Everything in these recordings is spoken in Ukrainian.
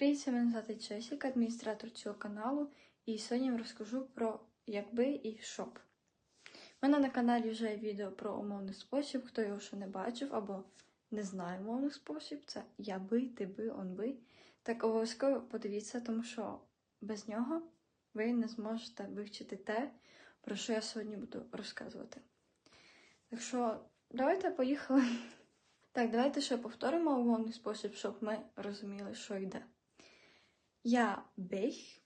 Привіт, мене звати Чесіка, адміністратор цього каналу, і сьогодні я вам розкажу про якби і щоб. У мене на каналі вже є відео про умовний спосіб, хто його ще не бачив або не знає умовний спосіб, це я би, ти би, он би. Так обов'язково подивіться, тому що без нього ви не зможете вивчити те, про що я сьогодні буду розказувати. Так що, давайте поїхали. Так, давайте ще повторимо умовний спосіб, щоб ми розуміли, що йде. Я бих,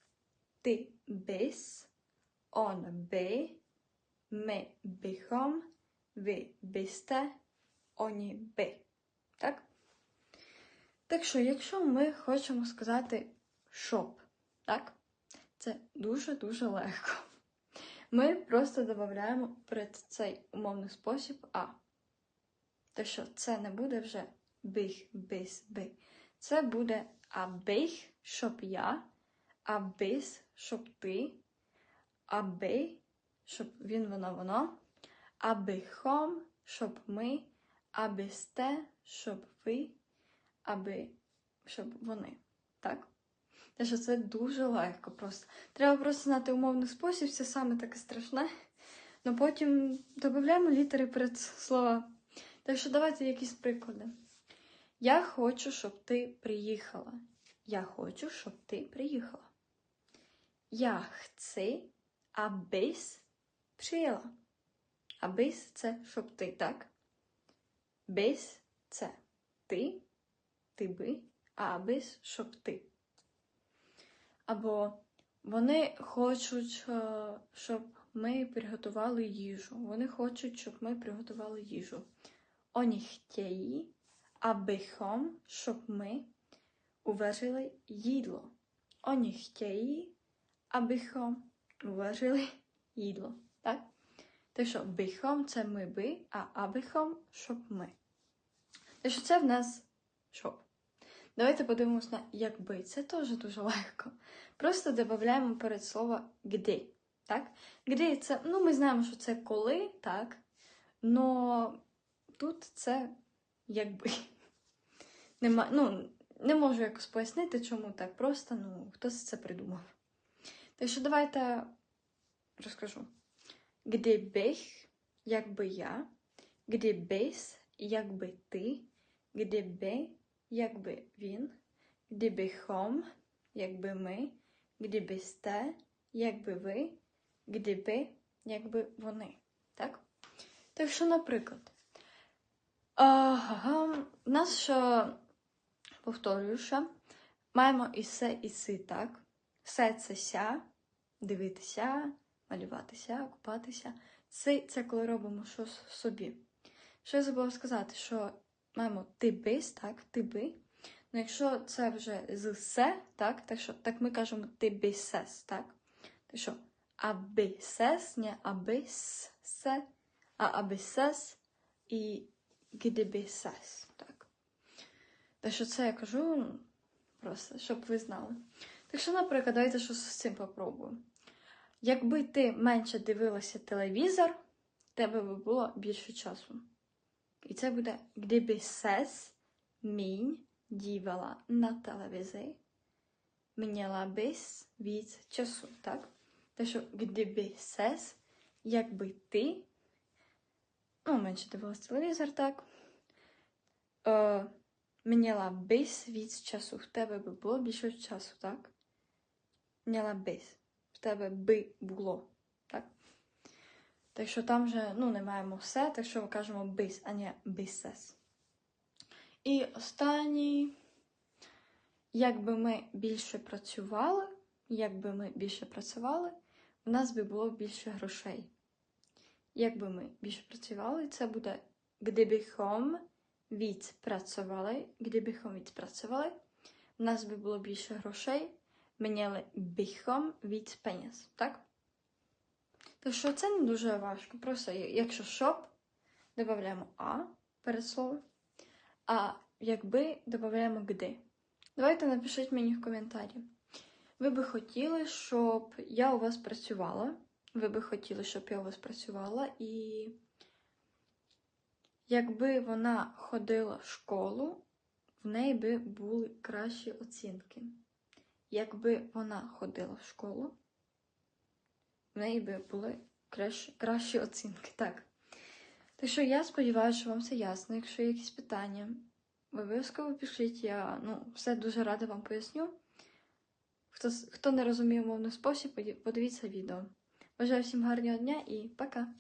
ти бис, он би, ми бихом, ви бисте, оні би. Так? Так що, якщо ми хочемо сказати щоб, так? Це дуже-дуже легко. Ми просто додаємо перед цей умовний спосіб А. Так що це не буде вже бих, бис, би. Це буде а бих, щоб я, а бис, щоб ти, а би, щоб він, вона, воно, а бихом, щоб ми, а бисте, щоб ви, аби, щоб вони. Так? Те, що це дуже легко просто. Треба просто знати умовний спосіб, це саме таке страшне. Ну потім додаємо літери перед слова. Так що давайте якісь приклади. Я хочу, щоб ти приїхала. Я хочу, щоб ти приїхала. Я хочу, абись приїла. Абись це щоб ти, так? Бись це ти, ти би, а абись щоб ти. Або вони хочуть, е, щоб ми приготували їжу. Вони хочуть, щоб ми приготували їжу. Oni chtějí, abychom, щоб ми uvařili jídlo. Oni chtějí, abychom uvařili jídlo. Так? Так що bychom це ми би, а abychom, щоб ми. Так що це в нас щоб. Давайте подивимось на якби. Це теж дуже легко. Просто додаємо перед слово «гди». Так? «Гди» це, ну, ми знаємо, що це коли, так? Но тут це якби. Нема, ну, не можу якось пояснити, чому так просто, ну, хтось це придумав. Так що давайте розкажу. Где бих, якби я, где бис, якби ти, где би, якби він, где бихом, якби ми, где бисте, якби ви, где би, якби вони. Так? Так що, наприклад, Ага, у нас ще, повторюю ще, маємо і се, і си, так? Се це ся, дивитися, малюватися, купатися. Си це коли робимо щось собі. Що я забула сказати, що маємо ти бис, так, ти би. Ну, якщо це вже з се, так, так, що, так ми кажемо ти бисес, так? Так що абисес, не абисе, а абисес і gdyby сес. Так. Так що це я кажу просто, щоб ви знали. Так що, наприклад, давайте щось з цим попробуємо. Якби ти менше дивилася телевізор, тебе би було більше часу. І це буде gdyby ses мінь дівала на телевізор, міняла бис від часу, так? Так що gdyby ses, якби ти ну, менше дивилась телевізор, так. Е, Бис від часу. В тебе би було більше так? Міняла бис. В тебе би було, так? Так що там вже ну, не маємо все, так що кажемо бис, а не бисес. І останній, якби ми більше працювали, якби ми більше працювали, у нас би було більше грошей. Якби ми більше працювали, це буде gdybychom víc працювали, gdybychom víc працювали, в нас би було більше грошей, міняли bychom víc peněz, так? Так що це не дуже важко. Просто якщо щоб, додаємо а перед словом, а якби додаємо гди. Давайте напишіть мені в коментарі. Ви би хотіли, щоб я у вас працювала ви би хотіли, щоб я у вас працювала, і якби вона ходила в школу в неї би були кращі оцінки. Якби вона ходила в школу, в неї би були кращі, кращі оцінки. Так. Так що я сподіваюся, що вам все ясно. Якщо є якісь питання, обов'язково пишіть. Я ну, все дуже рада вам поясню. Хто, хто не розуміє мовний спосіб, подивіться відео. Бажаю всім гарного дня і пока!